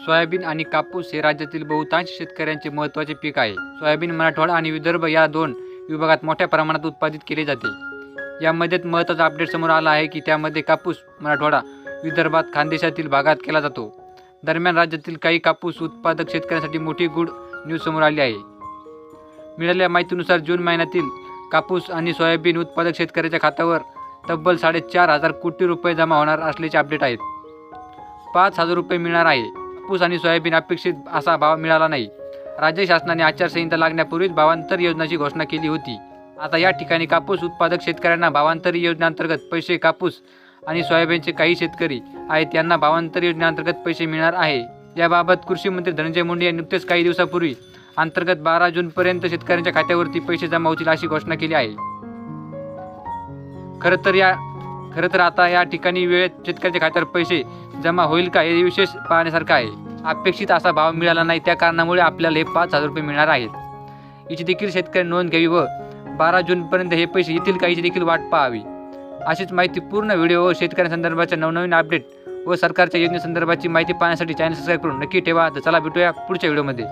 Soybean आणि कापूस हे राज्यातील बहुतांश शेतकऱ्यांचे महत्त्वाचे पीक आहे. सोयाबीन मराठवाडा आणि विदर्भ या दोन विभागात मोठ्या प्रमाणात उत्पादित केले जाते. यामध्येच महत्त्वाचा अपडेट समोर आला आहे की त्यामध्ये कापूस मराठवाडा विदर्भात खानदेशातील भागात केला जातो. दरम्यान राज्यातील काही कापूस उत्पादक शेतकऱ्यांसाठी मोठी गुड न्यूज समोर आली आहे. मिळालेल्या माहितीनुसार जून महिन्यातील कापूस आणि सोयाबीन उत्पादक शेतकऱ्याच्या खात्यावर तब्बल साडेचार हजार कोटी रुपये जमा होणार असल्याचे अपडेट आहेत. पाच हजार रुपये मिळणार आहे. कापूस आणि सोयाबीन अपेक्षित असा भाव मिळाला नाही. राज्य शासनाने आचारसंहिता लागण्यापूर्वीच भावांतर योजनाची घोषणा केली होती. आता या ठिकाणी कापूस उत्पादक शेतकऱ्यांना भावांतर योजनेअंतर्गत पैसे कापूस आणि सोयाबीनचे काही शेतकरी आहेत यांना भावांतर योजनेअंतर्गत पैसे मिळणार आहे. याबाबत कृषी मंत्री धनंजय मुंडे यांनी नुकतेच काही दिवसापूर्वी अंतर्गत बारा जूनपर्यंत शेतकऱ्यांच्या खात्यावरती पैसे जमा होतील अशी घोषणा केली आहे. खरं तर या खरं तर आता या ठिकाणी वेळेत शेतकऱ्यांच्या खात्यावर पैसे जमा होईल का हे विशेष पाहण्यासारखं आहे. अपेक्षित असा भाव मिळाला नाही. त्या कारणामुळे आपल्याला हे पाच हजार रुपये मिळणार आहेत. याची देखील शेतकरी नोंद घ्यावी व बारा जूनपर्यंत हे पैसे येतील का याची देखील वाट पाहावी. अशीच माहिती पूर्ण व्हिडिओ व शेतकऱ्यांसंदर्भाच्या नवनवीन अपडेट व सरकारच्या योजनेसंदर्भाची माहिती पाहण्यासाठी चॅनल सबस्क्राईब करून नक्की ठेवा. तर चला भेटूया पुढच्या व्हिडिओमध्ये.